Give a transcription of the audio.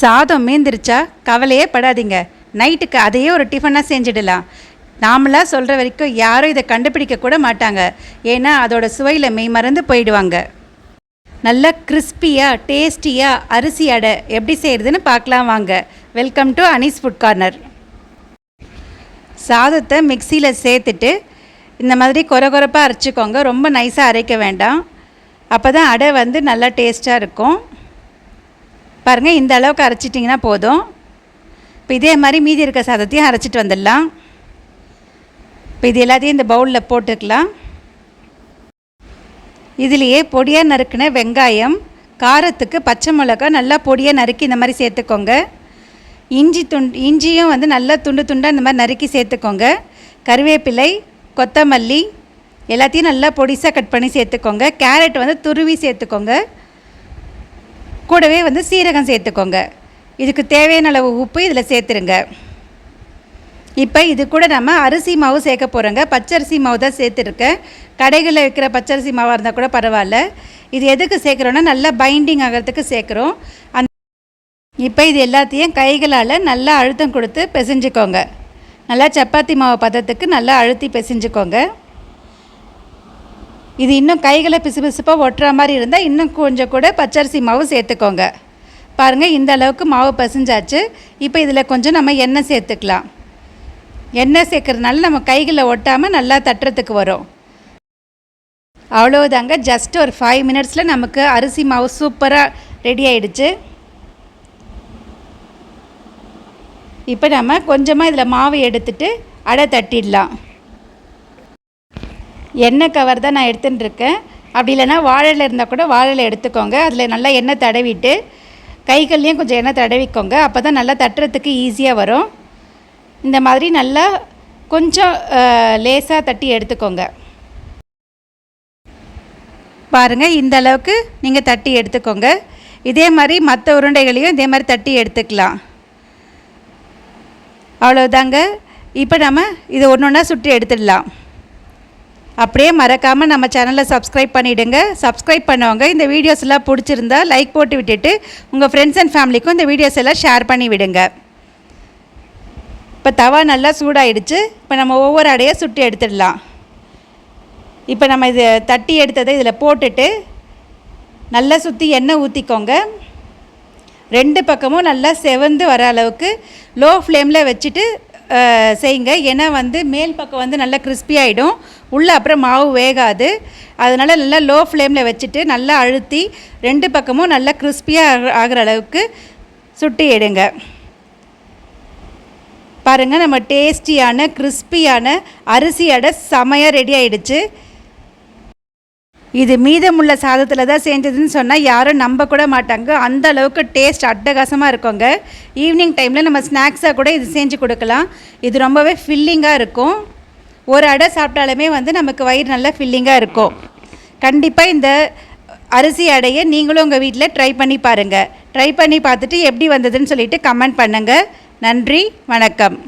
சாதம் மீந்திருச்சா? கவலையே படாதீங்க. நைட்டுக்கு அதையே ஒரு டிஃபனாக செஞ்சிடலாம். நாமளாக சொல்கிற வரைக்கும் யாரும் இதை கண்டுபிடிக்க கூட மாட்டாங்க. ஏன்னா அதோட சுவையில் மெய் மறந்து போயிடுவாங்க. நல்லா கிறிஸ்பியாக டேஸ்டியாக அரிசி அடை எப்படி செய்கிறதுன்னு பார்க்கலாம் வாங்க. Welcome to Anees food corner. சாதத்தை மிக்சியில் சேர்த்துட்டு இந்த மாதிரி கொர கொரப்பாக அரைச்சிக்கோங்க. ரொம்ப நைஸாக அரைக்க வேண்டாம். அப்போ தான் அடை வந்து நல்லா டேஸ்ட்டாக இருக்கும். பாருங்கள் இந்த அளவுக்கு அரைச்சிட்டிங்கன்னா போதும். இப்போ இதே மாதிரி மீதி இருக்க சாதத்தையும் அரைச்சிட்டு வந்துடலாம். இப்போ இது எல்லாத்தையும் இந்த பவுலில் போட்டுக்கலாம். இதுலேயே பொடியாக நறுக்கின வெங்காயம் காரத்துக்கு பச்சை மிளகா நல்லா பொடியாக நறுக்கி இந்த மாதிரி சேர்த்துக்கோங்க. இஞ்சி துண்டு இஞ்சியும் வந்து நல்லா துண்டு துண்டாக இந்த மாதிரி நறுக்கி சேர்த்துக்கோங்க. கருவேப்பிலை கொத்தமல்லி எல்லாத்தையும் நல்லா பொடிசாக கட் பண்ணி சேர்த்துக்கோங்க. கேரட் வந்து துருவி சேர்த்துக்கோங்க. கூடவே வந்து சீரகம் சேர்த்துக்கோங்க. இதுக்கு தேவையான அளவு உப்பு இதில் சேர்த்துருங்க. இப்போ இது கூட நம்ம அரிசி மாவு சேர்க்க போகிறோங்க பச்சரிசி மாவு தான் சேர்த்துருக்கேன். கடைகளில் விற்கிற பச்சரிசி மாவாக இருந்தால் கூட பரவாயில்ல. இது எதுக்கு சேர்க்குறோன்னா நல்லா பைண்டிங் ஆகிறதுக்கு சேர்க்குறோம். அந் இப்போ இது எல்லாத்தையும் கைகளால் நல்லா அழுத்தம் கொடுத்து பிசைஞ்சுக்கோங்க. நல்லா சப்பாத்தி மாவு பதத்துக்கு நல்லா அழுத்தி பிசைஞ்சுக்கோங்க. இது இன்னும் கைகளை பிசு பிசுப்பாக ஒட்டுற மாதிரி இருந்தால் இன்னும் கொஞ்சம் கூட பச்சரிசி மாவு சேர்த்துக்கோங்க. பாருங்கள் இந்த அளவுக்கு மாவு பசிஞ்சாச்சு. இப்போ இதில் கொஞ்சம் நம்ம எண்ணெய் சேர்த்துக்கலாம். எண்ணெய் சேர்க்குறதுனால நம்ம கைகளை ஒட்டாமல் நல்லா தட்டுறதுக்கு வரும். அவ்வளோதாங்க ஜஸ்ட் ஒரு ஃபைவ் மினிட்ஸில் நமக்கு அரிசி மாவு சூப்பராக ரெடி ஆயிடுச்சு. இப்போ நம்ம கொஞ்சமாக இதில் மாவு எடுத்துட்டு அடை தட்டிடலாம். எண்ணெய் கவர் தான் நான் எடுத்துன்னு இருக்கேன் அப்படி இல்லைன்னா வாழையில் இருந்தால் கூட வாழையில் எடுத்துக்கோங்க. அதில் நல்லா எண்ணெய் தடவிட்டு கைகள்லேயும் கொஞ்சம் எண்ணெய் தடவிக்கோங்க. அப்போ தான் நல்லா தட்டுறதுக்கு ஈஸியாக வரும். இந்த மாதிரி நல்லா கொஞ்சம் லேசாக தட்டி எடுத்துக்கோங்க. பாருங்கள் இந்த அளவுக்கு நீங்கள் தட்டி எடுத்துக்கோங்க. இதே மாதிரி மற்ற உருண்டைகளையும் இதே மாதிரி தட்டி எடுத்துக்கலாம். அவ்வளோதாங்க இப்போ நம்ம இதை ஒன்று ஒன்றா சுற்றி எடுத்துடலாம். அப்படியே மறக்காமல் நம்ம சேனலை சப்ஸ்கிரைப் பண்ணிவிடுங்க சப்ஸ்கிரைப் பண்ணவங்க இந்த வீடியோஸ் எல்லாம் பிடிச்சிருந்தா லைக் போட்டு விட்டுட்டு உங்கள் ஃப்ரெண்ட்ஸ் அண்ட் ஃபேமிலிக்கும் இந்த வீடியோஸ் எல்லாம் ஷேர் பண்ணி விடுங்க. இப்போ தவா நல்லா சூடாயிடுச்சு. இப்போ நம்ம ஒவ்வொரு அடையாக சுட்டி எடுத்துடலாம். இப்போ நம்ம இது தட்டி எடுத்ததை இதில் போட்டுட்டு நல்லா சுற்றி எண்ணெய் ஊற்றிக்கோங்க ரெண்டு பக்கமும் நல்லா செவந்து வர அளவுக்கு லோ ஃப்ளேமில் வச்சுட்டு செய்யுங்க. ஏன்னா வந்து மேல் பக்கம் வந்து நல்லா crispy ஆகிடும் உள்ளே அப்புறம் மாவு வேகாது. அதனால் நல்லா லோ ஃப்ளேமில் வச்சுட்டு நல்லா அழுத்தி ரெண்டு பக்கமும் நல்லா கிறிஸ்பியாக ஆகிற அளவுக்கு சுட்டி எடுங்க. பாருங்கள் நம்ம டேஸ்டியான கிறிஸ்பியான அரிசி அடை செமையாக ரெடி ஆகிடுச்சு இது மீதமுள்ள சாதத்தில் தான் செஞ்சதுன்னு சொன்னால் யாரும் நம்ப கூட மாட்டாங்க. அந்த அளவுக்கு டேஸ்ட் அட்டகாசமாக இருக்குங்க. ஈவினிங் டைமில் நம்ம ஸ்நாக்ஸாக கூட இது செஞ்சு கொடுக்கலாம். இது ரொம்பவே ஃபில்லிங்காக இருக்கும். ஒரு அடை சாப்பிட்டாலுமே வந்து நமக்கு வயிறு நல்லா ஃபில்லிங்காக இருக்கும். கண்டிப்பாக இந்த அரிசி அடையை நீங்களும் உங்கள் வீட்டில் ட்ரை பண்ணி பாருங்கள் ட்ரை பண்ணி பார்த்துட்டு எப்படி வந்ததுன்னு சொல்லிட்டு கமெண்ட் பண்ணுங்கள் நன்றி வணக்கம்.